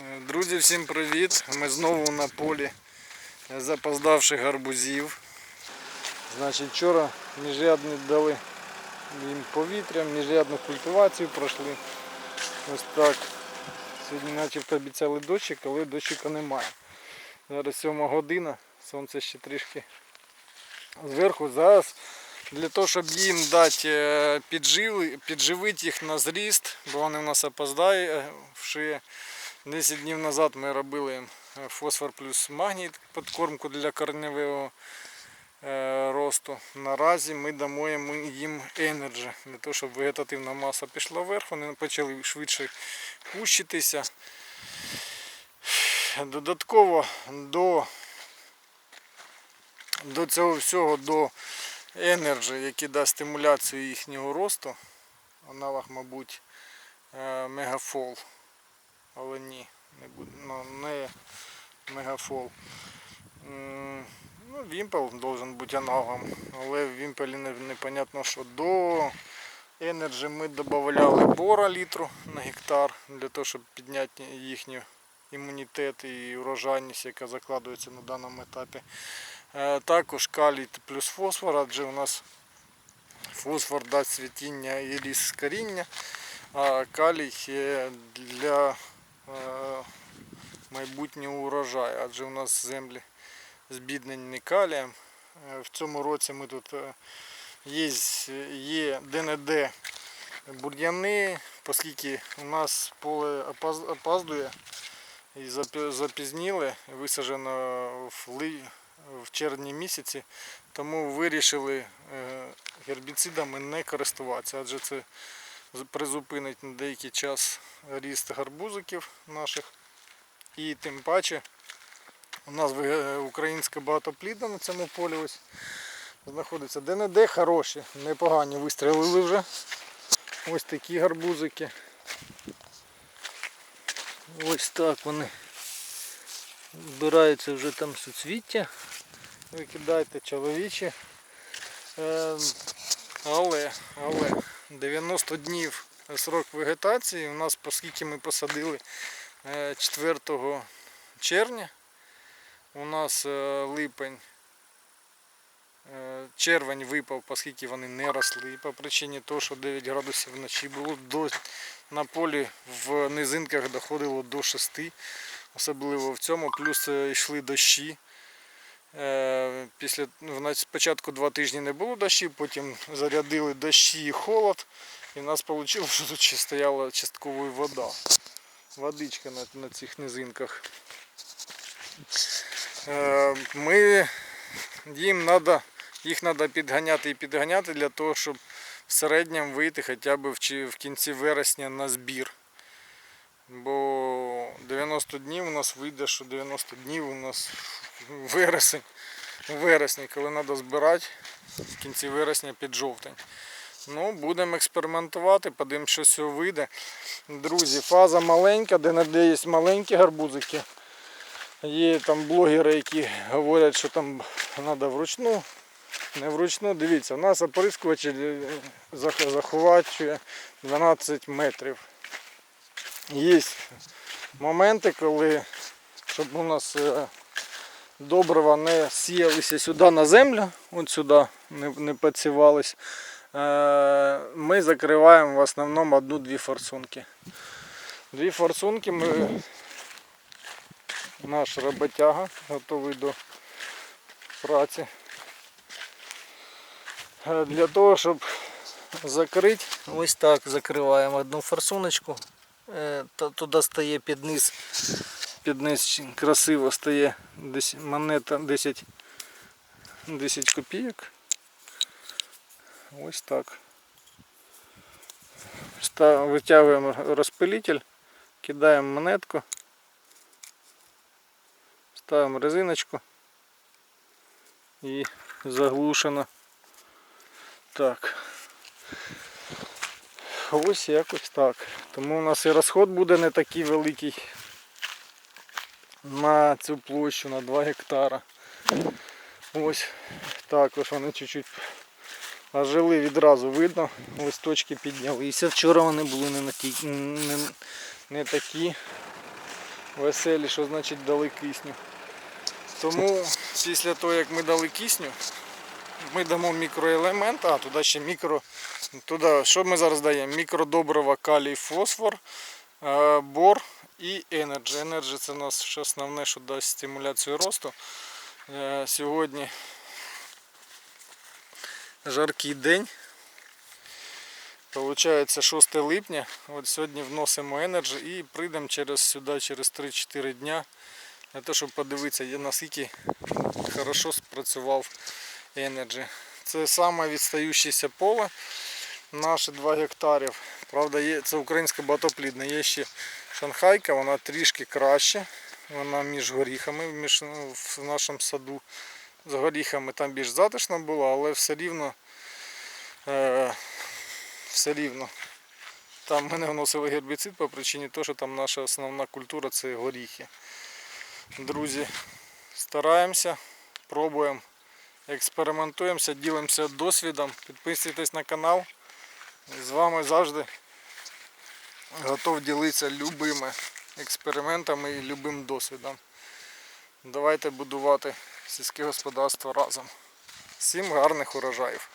Е, Друзі, всім привіт! Ми знову на полі запоздавших гарбузів. Значить, вчора міжрядні дали їм повітря, міжрядну культивацію пройшли. Ось так. Сьогодні начебто обіцяли дощик, але дощика немає. Зараз 7 година, сонце ще трішки зверху. Зараз для того, щоб їм дати е, підживити їх на зріст, бо вони в нас опоздають. 10 днів назад ми робили е, фосфор плюс магній подкормку для корневого е, росту. Наразі ми дамо їм їм енерджі, для того, щоб вегетативна маса пішла вверх, вони почали швидше кущитися. Додатково до, до цього всього, до енерджі, який дасть стимуляцію їхнього росту, аналог, мабуть, е, мегафол. Але ні, не, ну, не мегафол. Ну, вімпел должен бути аналогом, але в вімпелі не, непонятно, що до Energy ми додавали бора літру на гектар для того, щоб підняти їхній імунітет і урожайність, яка закладується на даному етапі. Е, Також калій плюс фосфор, адже у нас фосфор дасть світіння і ріст коріння, а калій для майбутнього урожаю, адже у нас землі збіднені калієм. Е, В цьому році ми тут е, є, є бур'яни, оскільки у нас поле опаздує і запі- запізніли, висаджено в, червні місяці, тому вирішили е, гербіцидами не користуватися, адже це призупинить на деякий час ріст гарбузиків наших. І тим паче у нас виге- українська багатоплідна на цьому полі ось знаходиться де-не-де хороші, непогані вистрілили вже. Ось такі гарбузики. Ось так вони збираються вже там суцвіття. Викидайте чоловічі. Е, але, але 90 днів срок вегетації. У нас, оскільки ми посадили е, 4 червня, у нас е, липень, е, червень випав, оскільки вони не росли, по причині того, що 9 градусів вночі було. До, на полі в низинках доходило до 6, особливо в цьому, плюс е, йшли дощі. Е, Після ну, на- спочатку два тижні не було дощів, потім зарядили дощі і холод. І в нас вийшло, що тут ще стояла частково вода. Водичка на, на цих низинках. Е, Ми їм надо, їх треба підганяти і підганяти для того, щоб в середньому вийти хоча б в, в кінці вересня на збір. Бо 90 днів у нас вийде, що 90 днів у нас вересень. Вересні, коли треба збирати в кінці вересня під жовтень. Ну, будемо експериментувати, подивимось, що цього вийде. Друзі, фаза маленька, де не де є маленькі гарбузики. Є там блогери, які говорять, що там треба вручну. Не вручну, дивіться, у нас оприскувач е, заховачує 12 метрів. Є моменти, коли щоб у нас е, добрива не сіялися сюди на землю, от сюди не, не підсівались. Е, Ми закриваємо в основному одну-дві форсунки. Дві форсунки ми наш роботяга готовий до праці. Е, Для того, щоб закрити, ось так закриваємо одну форсуночку. Е, Туди стає під низ, під низ красиво стає десь монета 10, 10 копійок. Ось так. Витягуємо розпилитель, кидаємо монетку, ставимо резиночку і заглушено. Так. Ось якось так. Тому у нас і розход буде не такий великий на цю площу, на 2 гектара. Ось також вони чуть-чуть ожили відразу видно. Листочки піднялися. Вчора вони були не, на ті, не, не такі. веселі, що значить дали кисню. Тому після того, як ми дали кисню, ми дамо мікроелемент, а туди ще мікро. Туди, що ми зараз даємо? Мікродобрива, калій, фосфор, е, бор і енерджі. Енерджі це у нас основне, що дасть стимуляцію росту. Е, Сьогодні жаркий день. Получається 6 липня. От сьогодні вносимо енерджі і прийдемо через сюди через 3-4 дня для того, щоб подивитися, наскільки хорошо спрацював енерджі. Це саме поле. Наші 2 гектарів. Правда, є, це українська багатоплідна. Є ще шанхайка, вона трішки краще. Вона між горіхами, між, ну, в нашому саду. З горіхами там більш затишно було, але все рівно, е, все рівно. Там ми не вносили гербіцид по причині того, що там наша основна культура це горіхи. Друзі, стараємося, пробуємо, експериментуємося, ділимося досвідом. Підписуйтесь на канал. З вами завжди готов ділитися любими експериментами і любим досвідом. Давайте будувати сільське господарство разом. Всім гарних урожаїв!